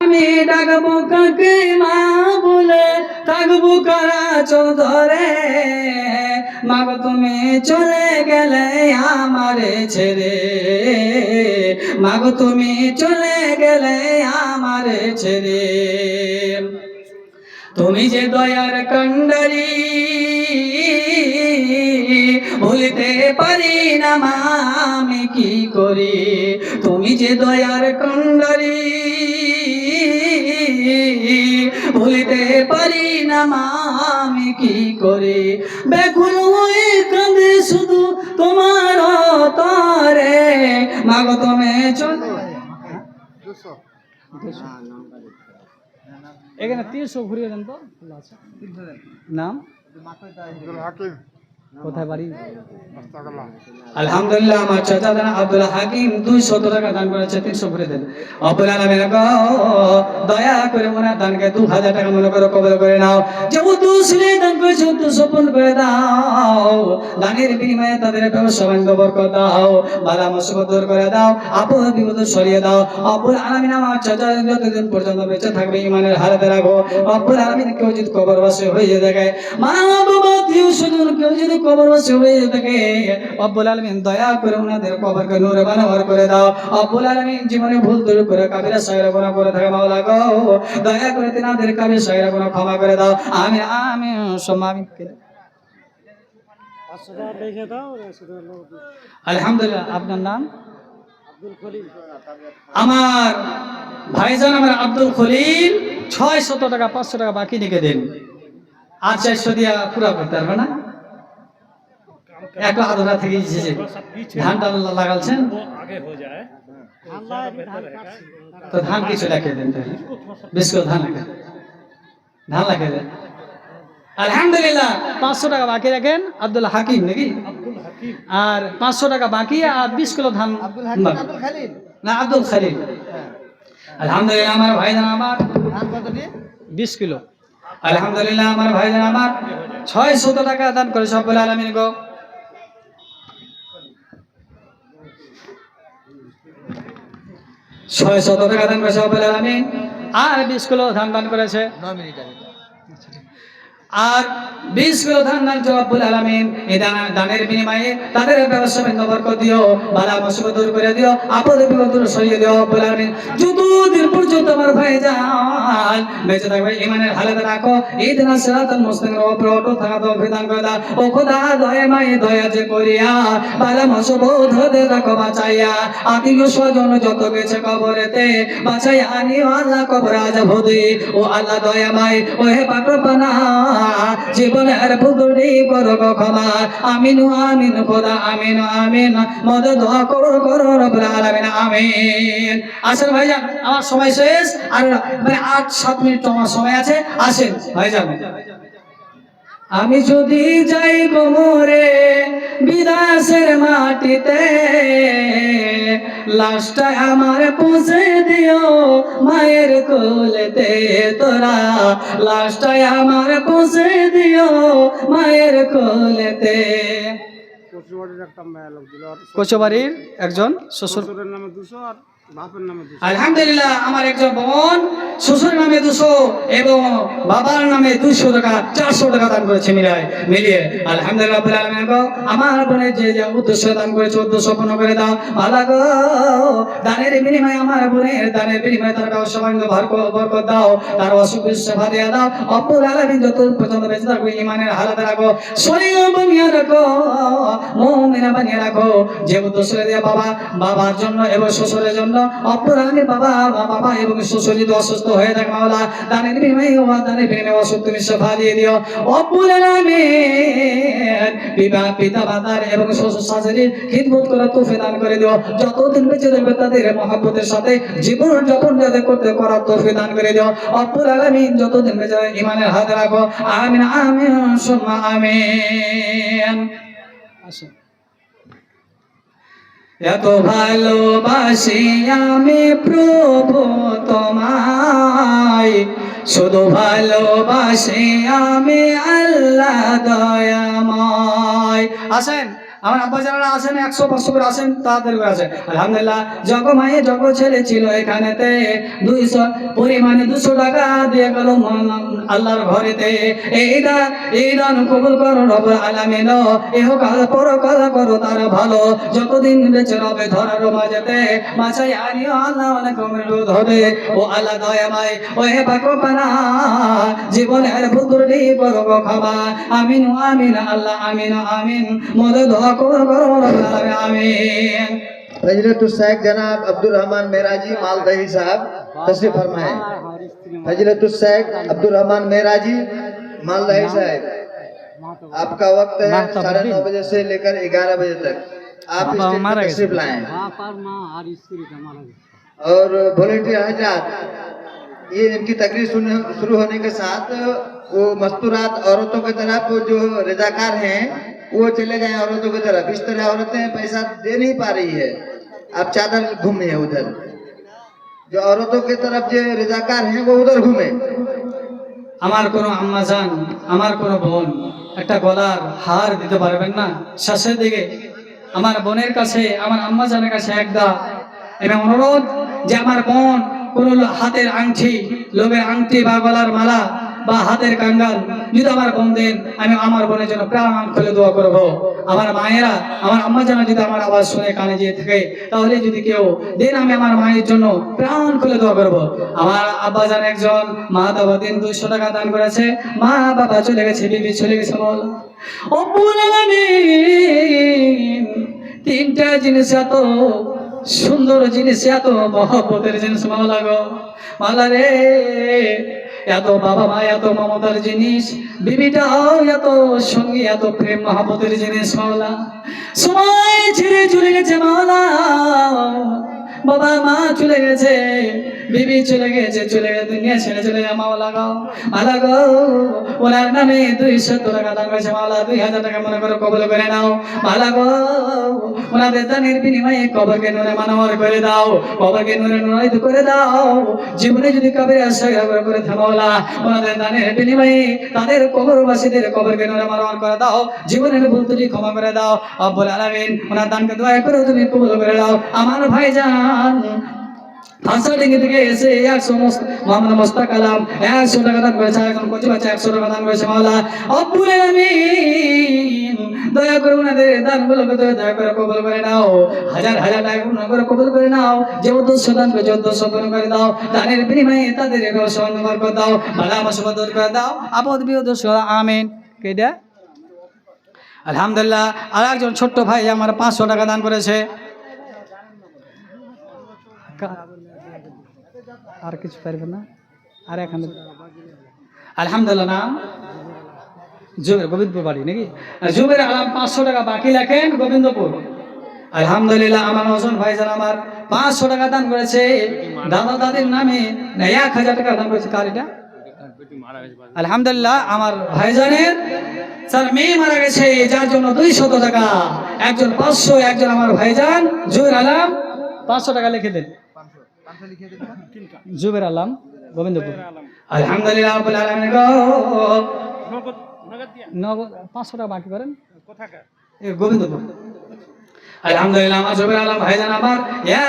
আমি ডাকবো কাকে মা বলে? থাকব কারা ধরে মাগো, তুমি চলে গেলে আমারে ছেড়ে। মাগো, তুমি চলে গেলে আমারে ছেড়ে। তুমি যে দয়ার কন্ডারি ভুলিতে পারি না মা, আমি কি করি? তুমি যে দয়ার কন্ডারি পারি না মা আমি কি করে? বেগুন হয়ে কাঁদে শুধু তোমার তরে মাগো তুমি চল। এখানে তিনশো ঘুরিয়ে দেন তো। নাম? হাকিম। নাম কোথায় বাড়ি? আলহামদুলিল্লাহ আমার চাচা দানা আব্দুল হাকিম দুইশো টাকা দান করেছে তিনশো ঘুরে দেন। অবুল দয়া করে মনে দানকে দু হাজার টাকা মনে করে কবল করে নাও। যে উদ্দুসলে দান করেছে উদ্দুস সপন করে দাও। দানের বিনিময়ে তাদের ব্যবসা বাণিজ্য বরকত দাও। মুসিবত দূর করে দাও। আপদ বিপদ সরিয়ে দাও। অবুল আলমিন আমার চাচা যতদিন পর্যন্ত বেঁচে থাকবে ইমানের হারাতে রাখো। অবুল আলমিন কেউ যদি কবরবাসী হয়ে থাকে মা বাবা কেউ সুজন কেউ যদি দয়া করে ওনাদের কবরকে বানাবার করে দাও। অব্বুল আলমিন জীবনে ভুল দূর করে কাবিরা সাইরা করে থাকে দয়া করে তিনাদের কাবিরা সাইরা গুনাহ ক্ষমা করে দাও। আমি আমি আলহামদুলিল্লাহ, আপনার নাম? আমার ভাইজান আমার আব্দুল খলিল। ছয় শত টাকা, পাঁচশো টাকা বাকি লিখে দেন। আর চারশো দিয়া পুরা করতে পারবে না? এক আধা থেকে এসেছে। ধান টান লাগালছেন। তো ধান কিছু লেখে দেন তাহলে। বেশ করে ধান লেখে ধান লেখে দেন। আলহামদুলিল্লাহ। পাঁচশো টাকা বাকি রাখেন আব্দুল হাকিম নাকি? আর পাঁচশো টাকা বাকি আর বিশ কিলো ধান না আব্দুল খালিল। আলহামদুলিল্লাহ আমার ভাইজান আমার। বিশ কিলো। আলহামদুলিল্লাহ আমার ভাইজান আমার। ছয় শত টাকা দান করে সব্বুল আলমিন গো। ছয় শত টাকা দান করেছে আর বিশ কিলো ধান দান করেছে। আর বিশ কিলো ধান দান জবাবুল আলমিন, এই দানা- দানের বিনিময়ে তাদের ব্যবসা বরকত দিও, বালা মুসিবত দূর করে দিও, আপদ বিপদ দূর সরিয়ে দিও রব্বুল আলামিন। যতদিন পর্যন্ত আমার ভাই যান বেঁচে থাকবে ইমানের হালাতে রাখো, এই দিন সিরাতাল মুস্তাকিমের উপরে অটল থাকা তৌফিক দান করে দাও। ও খোদা, দয়া মায়ে দয়া যে করিয়া, বালা মুসিবত হতে রাখো বাঁচাইয়া আত্মীয় স্বজন যত গেছে কবরেতে, বাঁচাইয়া আনিও আল্লাহ কবর আজাব ও আল্লাহ দয়া মায়ে ও হে পাকরপানা জীবনের পুকুরে করো আমি ক্ষমা। আমিন আমিন, খোদা, আমিন আমিন। মদ দোয়া করো করো, রব্বুল আলামিন, আমিন। আসেন ভাইজান, আমার সময় শেষ। আর মানে আট, সাত মিনিট তোমার সময় আছে। আসেন, ভাইজান। আমি যদি যাই কোমরে বিদাসের মাটিতে লাশটা আমার পৌঁছে দিও মায়ের কোলেতে। তোরা লাশটা আমার পৌঁছে দিও মায়ের কোলেতে। কচুবাড়ির একজন শ্বশুর আলহামদুলিল্লাহ আমার একজন বোন শ্বশুর নামে দুশো এবং বাবার নামে দুশো টাকা, চারশো টাকা দান করেছে মিলিয়ে মিলিয়ে। আলহামদুলিল্লাহ আলামিন আমার বোনের যে যে উদ্দেশ্য দান করেছে, উদ্দেশ্য পূর্ণ করে দাও। আল্লাহ দানের বিনিময়ে আমার বোনের দানের বিনিময়ে তার ভার কর- বরকত দাও। তার অসুখ সেবা দিয়ে দাও। অব্বুল আলামিন যত পর্যন্ত বেঁচে থাকবে ইমানের হালাতে রাখো শরীর বানিয়ে রাখো, মুমিনা বানিয়ে রাখো। যে উদ্দেশ্য দিয়ে বাবা, বাবার জন্য এবং শ্বশুরের জন্য অপরাধী বাবা বাবা এবং শ্বশুর যদি অসুস্থ হয়ে থাকে মাওলা। দানের বিনিময়ে ও দানের বিনিময়ে অসুখ তুমি সেবা দিয়ে দিও। অব্বুল আলামিন বিবাহ পিতা, মাতার এবং শ্বশুর শাশুড়ির খিদমত করে তৌফিক দান করে দিও। যতদিন বেঁচে থাকবে তাদের মহব্বতের সাথে জীবন যাপন যাতে করতে করার তৌফিক দান করে দিও। অব্বুল আলামিন, যতদিন বেঁচে ইমানের হাতে রাখো। আমিন আমিন, সুম্মা আমিন। আসুন। এত ভালোবাসি আমি প্রভু তোমায়। শুধু ভালোবাসি আমি আল্লাহ দয়াময়। আসেন। আমার আব্বা যারা আছেন, একশো পাঁচশো করে আছেন, তাদের করে আছে। আলহামদুলিল্লাহ, জগ মায়ে, জগ ছেলে ছিল এখানেতে। দুইশো পরিমাণে দুশো টাকা দিয়ে গেল আল্লাহর ঘরেতে। এই দান এই দান কবুল করো রব আলামিন। পর কাল করো তারা ভালো। যতদিন বেঁচে রবে ধরার মাঝেতে। মাছাই আনিও আল্লাহ অনেক রোধ হবে। ও আল্লাহ দয়াময় ও হে পাকো পানা জীবনের ভুতুরটি গো ক্ষমা। আমিন আমিন, আল্লাহ আমিন আমিন। মদে দোয়া করো করো রব্বুল আলামিন আমিন फजलत शेख जनाब अब्दुल रहमान मेराजी मालदही साहब तशरीफ फरमाए फजलत शेख अब्दुल रहमान मेराजी मालदही साहब आपका वक्त है साढ़े नौ बजे से लेकर ग्यारह बजे तक आप स्टेज पर तशरीफ लाए और वॉलेंटियर हजरात ये इनकी तकरीर सुन- शुरू होने के साथ वो मस्तूरात औरतों की तरफ जो रजाकार हैं वो चले गए औरतों की तरफ इस तरह औरतें पैसा दे नहीं पा रही है आप चादर घूमे हैं उधर जो औरतों की तरफ जो रजाकार हैं वो उधर घूमे আমার কোনো আম্মা যান আমার কোনো বোন একটা গলার হার দিতে পারবেন না শেষের দিকে আমার বোনের কাছে আমার আম্মা জানের কাছে একটা এবং অনুরোধ যে আমার বোন কোনো লো- হাতের আংটি লোকের আংটি বা গলার মালা বা হাতের কাঙ্গাল, যদি আমার বোন দেন আমি আমার বোনের জন্য প্রাণ খুলে দোয়া করব। আমার মায়েরা, আমার আম্মা জানা যদি আমার আওয়াজ শুনে কানে যেয়ে থাকে, তাহলে যদি কেউ দেন আমি আমার মায়ের জন্য প্রাণ খুলে দোয়া করব। আমার আব্বা জান একজন মা বাবা দিন দুইশো টাকা দান করেছে। মা বাবা চলে গেছে, বিবি চলে গেছে বল। তিনটা জিনিস এত সুন্দর জিনিস, এত মহব্বতের জিনিস মাওলা গো। মালা রে এত বাবা মা, এত মমতার জিনিস বিবিটাও এত সঙ্গী, এত প্রেম মহাপতের জিনিস মাওলা। সময় ছেড়ে চলে গেছে মাওলা। বাবা মা চলে গেছে। বিবি চলে গেছে চলে গেছে দুনিয়া ছেড়ে চলে যা, মাওলা গো। গো, ওনার নামে দুইশো টাকা দান করেছে, মাওলা দুই হাজার টাকা মনে করে কবল করে নাও। মালা গো, ওনাদের দানের বিনিময়ে কবরকে নুরে মানবর করে দাও, কবরকে নুরে নুরাইত করে দাও। জীবনে যদি কবে আশা করে থামাওলা ওনাদের দানের বিনিময়ে তাদের কবরবাসীদের কবরকে নুরে মানবর করে দাও, জীবনের ভুল ত্রুটি ক্ষমা করে দাও। আব্বুল আলামিন, ওনার দানকে দয়া করে তুমি কবুল করে দাও আমার ভাইজান ভাষা ডেঙ্গি থেকে এসে একশো মোহাম্মদ মোস্তাক আলাম একশো টাকা দান করেছে এখন কচি বাচ্চা একশো টাকা দান করেছে মাওলা। আলামিন দয়া করে ওনাদের দানগুলোকে দয়া দয়া করে কবুল করে নাও। হাজার হাজার টাকা করে কবুল করে নাও। যে উদ্দেশ্য দান করে যে উদ্দেশ্য পূরণ করে দাও। দানের বিনিময়ে তাদের সন্ধান করে দাও। ভালো আমার দূর করে দাও। আপদ বিপদ আমিন। কেটা আলহামদুলিল্লাহ, আর একজন ছোট্ট ভাই আমার পাঁচশো টাকা দান করেছে। আর কিছু পারবে না। আর এখানে আলহামদুলিল্লাহ জুবের গোবিন্দপুর বাড়ি, নাকি? জুবের আলাম পাঁচশো টাকা বাকি গোবিন্দপুর। আলহামদুলিল্লাহ, আমার ভাইজান আমার পাঁচশো টাকা দান করেছে। দাদা দাদির নামে না এক হাজার টাকা দান করেছে। কার এটা? আলহামদুলিল্লাহ, আমার ভাইজানের স্যার মেয়ে মারা গেছে, যার জন্য দুইশত টাকা। একজন পাঁচশো, একজন আমার ভাইজান, জুবের আলাম পাঁচশো টাকা লিখে দেন। জুবের আলম গোবিন্দপুর। আলহামদুলিল্লাহ রাব্বুল আলামিন গো। নগদ পাঁচশো টাকা বাকি করেন। এ গোবিন্দপুর। আলহামদুলিল্লাহ আমার জুবের আলম ভাইজান আমার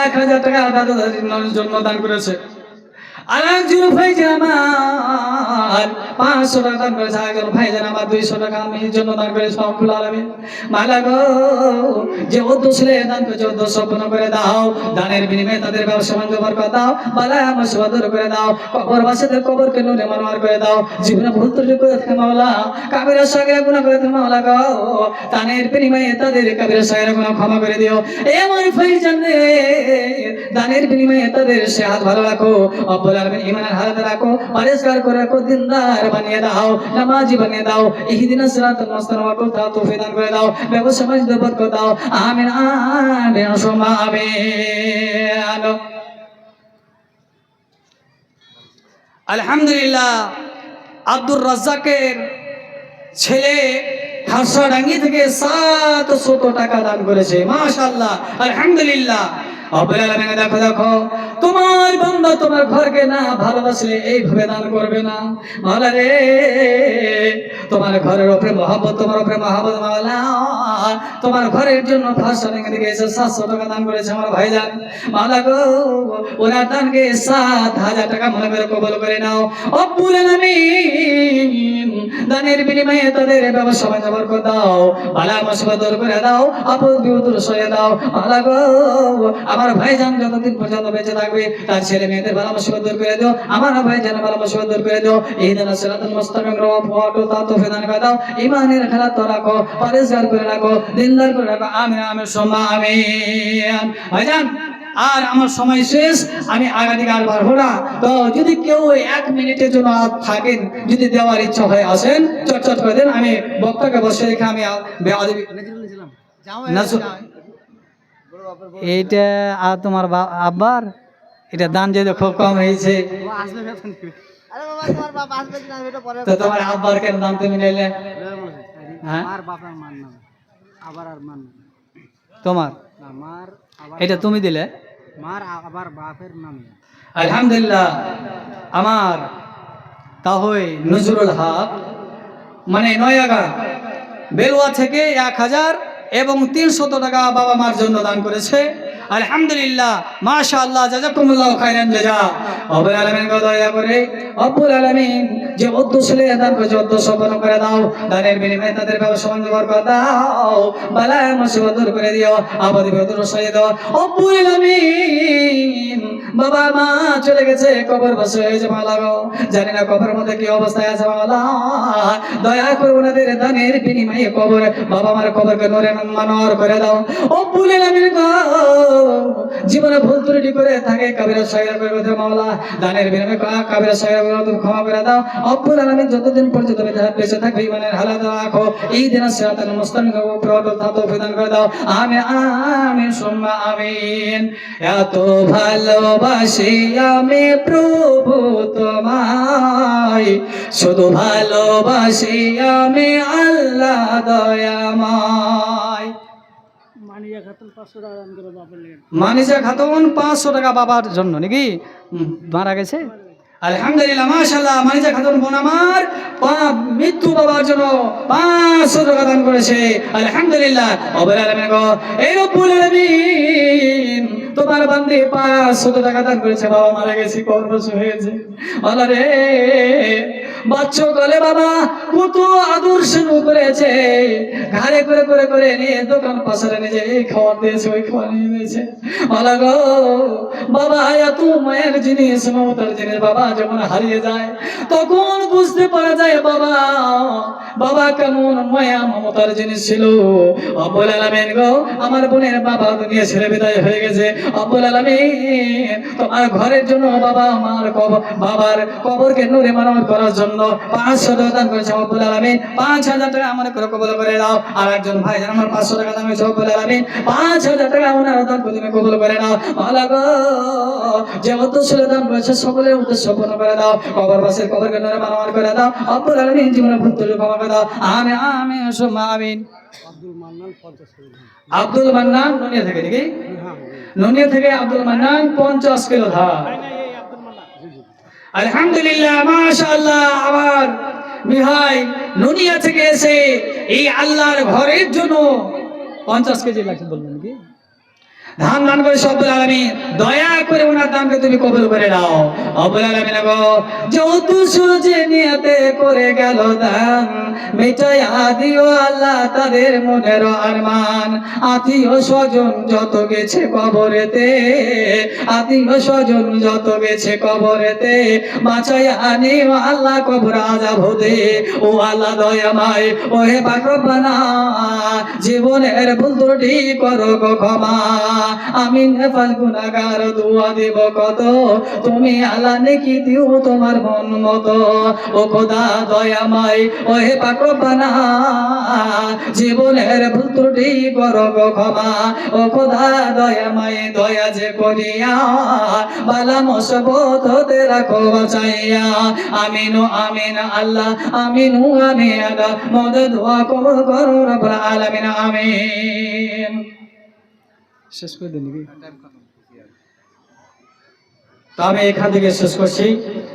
এক হাজার টাকা দাদা দাদির জন্য দান করেছে। একজন ভাইজান আমার। পাঁচশো টাকা দান করেছে একজন ভাইজান আমার দুইশো টাকা আমি জন্য দান করেছি আব্দুল আলমী। মালা গো, যে উদ্দেশ্যে দান করেছে উদ্দেশ্য পূর্ণ করে দাও। দানের বিনিময়ে তাদের ব্যবসা বাণিজ্য বরকত দাও। বালা আমার সেবা দূর করে দাও। কবর বাসাদের কবর কেন মানবার করে দাও। জীবনে ভুল ত্রুটি করে থাকে মাওলা। কাবিরা সাগরে গুণ করে থাকে মাওলা গো। দানের বিনিময়ে তাদের কাবিরা সাগরে গুণ ক্ষমা করে দিও। এ আমার ভাইজান রে দানের বিনিময়ে তাদের সে হাত ভালো রাখো। অব্বুল আলামিন ইমানের হাত রাখো পরিষ্কার করে রাখো, দিনদার বানিয়ে দাও, নামাজি বানিয়ে দাও দান করে দাও, ব্যবসা দাও, আমিন আমিন আলহামদুলিল্লাহ, আব্দুর রাজ্জাকের ছেলে হাসরাডাঙ্গি থেকে সাত শত টাকা দান করেছে মাশাল্লাহ আলহামদুলিল্লাহ। দেখো দেখো। তোমার বান্দা তোমার ঘরকে না ভালোবাসলে এইভাবে দান করবে না। মাওলা রে তোমার ঘরের উপরে মহাব্বত, তোমার উপরে মহাব্বত মাওলা। তোমার ঘরের জন্য ফার্স্ট দিকে এসে সাতশো টাকা দান করেছে আমার ভাইজান। মাওলা গো ওনার দানকে সাত হাজার টাকা মনে করে কবল করে নাও। অব্বুল আলামিন, দানের বিনিময়ে তাদের ব্যবসা বাণিজ্য বরকত দাও। বালা মুসিবত দূর করে দাও, আপদ বিপদ দূর দাও। মাওলা গো, আমার ভাইজান যতদিন পর্যন্ত বেঁচে থাকবে, তার ছেলে মেয়েদের ভালো মুসিবত দূর করে দিও। আমার ভাই ভাইজান ভালো মুসিবত দূর করে দিও। এই দিন সিরাতুল মুস্তাকিম রব ফটো তাতো করে দাও। ইমানের খেলা তো রাখো পরিষ্কার করে রাখো দিনদার করে রাখো। আমি আমি সোমা আমিন ভাইজান আর আমার সময় শেষ আমি আগামীকাল পারব না। তো যদি কেউ এক মিনিটের জন্য থাকেন যদি দেওয়ার ইচ্ছা হয় আসেন চটচট করে দেন। আমি বক্তাকে বসে রেখে আমি এইটা আর তোমার আব্বার এটা দান যদি খুব কম হয়েছে। আরে বাবা তোমার বাপ আসবে কিনা এটা পরে তো তোমার আব্বার কেন তুমি নিলে? হ্যাঁ? আর বাপের মান নাম আবার আর মান তোমার? না মার এটা তুমি দিলে? মার আবার বাপের নামে আলহামদুলিল্লাহ। আমার তাহলে নজরুল হক মানে নয়াগা বেলুয়া থেকে এক হাজার এবং তিনশত টাকা বাবা মার জন্য দান করেছে। আলহামদুলিল্লাহ মাশা আল্লাহ জাজাকুমুল্লাহ খাইরান জাজা। অবুল আলামিন গো দয়া করে? অব্বুল আলামিন, যে উদ্দেশ্যে দান করেছে উদ্দেশ্য পূরণ করে দাও। দানের বিনিময়ে তাদের ব্যবসা বন্ধ করে দাও। বালায় মুসিবত দূর করে দিও আপদ বিপদ সরিয়ে দাও। অব্বুল আলামিন, বাবা মা চলে গেছে, কবর বসে হয়েছে মালা জানি না কবরের মধ্যে কি অবস্থায় আছে মালা দয়া করে ওনাদের দানের বিনিময়ে কবর, বাবা মার কবরকে নরে মানর করে দাও। ভুলে নামিন গো জীবনে ভুল ত্রুটি করে থাকে কাবিরা কথা মাওলা, দানের কা- কাবিরা সাইরা তুমি ক্ষমা করে দাও। অব্বুল আলামিন যতদিন পর্যন্ত তুমি যারা বেঁচে থাকবে ইমানের হালাত রাখো। এই দিন সিরাতাল মুস্তাকিম উপরে অটল থাকো বিধান করে দাও। আমি আমি, সুম্মা, আমিন। এত ভালোবাসি আমি প্রভু তোমায়। শুধু ভালোবাসি আমি আল্লাহ দয়াময়। মানিজা খাতুন পাঁচশো টাকা বাবার জন্য, নাকি? মারা গেছে? আলহামদুলিল্লাহ মাশাল্লাহ মানিজা খাতুন বোন আমার মৃত্যু বাবার জন্য পাঁচশো টাকা দান করেছে। আলহামদুলিল্লাহ অবের আলমিন গো এই রব্বুল তোমার বান্দি পাঁচশো টাকা দান করেছে, বাবা মারা গেছে কর্মস হয়েছে। রে বাচ্চা গলে বাবা কত আদর শুরু করেছে। ঘাড়ে করে করে করে নিয়ে দোকান পাশে নিজে এই খাবার দিয়েছে, ওই খাবার নিয়ে দিয়েছে বলো গো, বাবা, এত মায়ের জিনিস, মমতার জিনিস, বাবা, যখন হারিয়ে যায়, তখন বুঝতে পারা যায়, বাবা বাবা কেমন মায়া, মমতার জিনিস ছিল। অব্বুল আলামিন গো, আমার বোনের বাবা দুনিয়া ছেড়ে বিদায় হয়ে গেছে। অব্বুল আলামিন, তোমার ঘরের জন্য বাবা আমার বাবার কবরকে নুরে মানব করার জন্য পাঁচশো টাকা দান করেছে আলামিন। পাঁচ হাজার টাকা আমার করে কবল করে দাও আর একজন ভাই আমার পাঁচশো টাকা দান করেছে আলামিন। পাঁচ হাজার টাকা ওনার দান করে তুমি কবল করে নাও। ভালো গো যে উদ্দেশ্য দান করেছে সকলের উদ্দেশ্য পূর্ণ করে দাও। কবর বাসের কবরকে নুরে মানব করে দাও। আলামিন জীবনে ভুল তুলে ক্ষমা করে দাও। আমি আমি আমিন। মান্নান আব্দুল মান্নান নুনিয়া থেকে নাকি? হ্যাঁ নুনিয়া। থেকে আব্দুল মান্নান পঞ্চাশ কিলো ধার এই আব্দুল মান্নান জি জি আলহামদুলিল্লাহ মাশাআল্লাহ আবার বিহাই নুনিয়া থেকে এসে এই আল্লাহর ঘরের জন্য পঞ্চাশ কেজি লাগছে ধান দান করে সব আলামিন, দয়া করে ওনার দানকে তুমি কবুল করে নাও। অবুল আলামিন গো যত সুজে নিয়াতে করে গেল দান মিটাইয়া দিও আল্লাহ তাদের মনের আরমান। আত্মীয় স্বজন যত গেছে কবরেতে আত্মীয় স্বজন যত গেছে কবরেতে বাঁচাইয়া নিও আল্লাহ কবর আজাব হতে। ও আল্লাহ দয়াময় ও হে পাকবানা জীবনের ভুল ত্রুটি করো গো ক্ষমা। আমি নেপাল গুনাগার দুয়া দেব কত? তুমি আল্লাহ নেকি দিও তোমার মন মতো। ও খোদা দয়াময় ও হে পাকবানা জীবনের ভুল ত্রুটি করো ক্ষমা। ও খোদা দয়াময়, দয়া যে করিয়া, বালা মসবত হতে রাখো, বাঁচাইয়া। আমিনু আমিন, আল্লাহ, আমিনু আমিন মদ দোয়া কবুল করো, রব্বুল আলামিন, আমিন। শেষ করে দিন নাকি? তা আমি এখান থেকে শেষ করছি।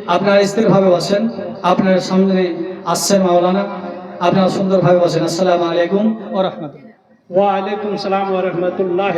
আপনার স্থিরভাবে বসেন। আপনার সামনে আসছেন মাওলানা। আপনার সুন্দরভাবে বসেন। আসসালামু আলাইকুম। ও রহমতুল্লাহ। ওয়ালাইকুম সালাম ওরহমতুল্লাহ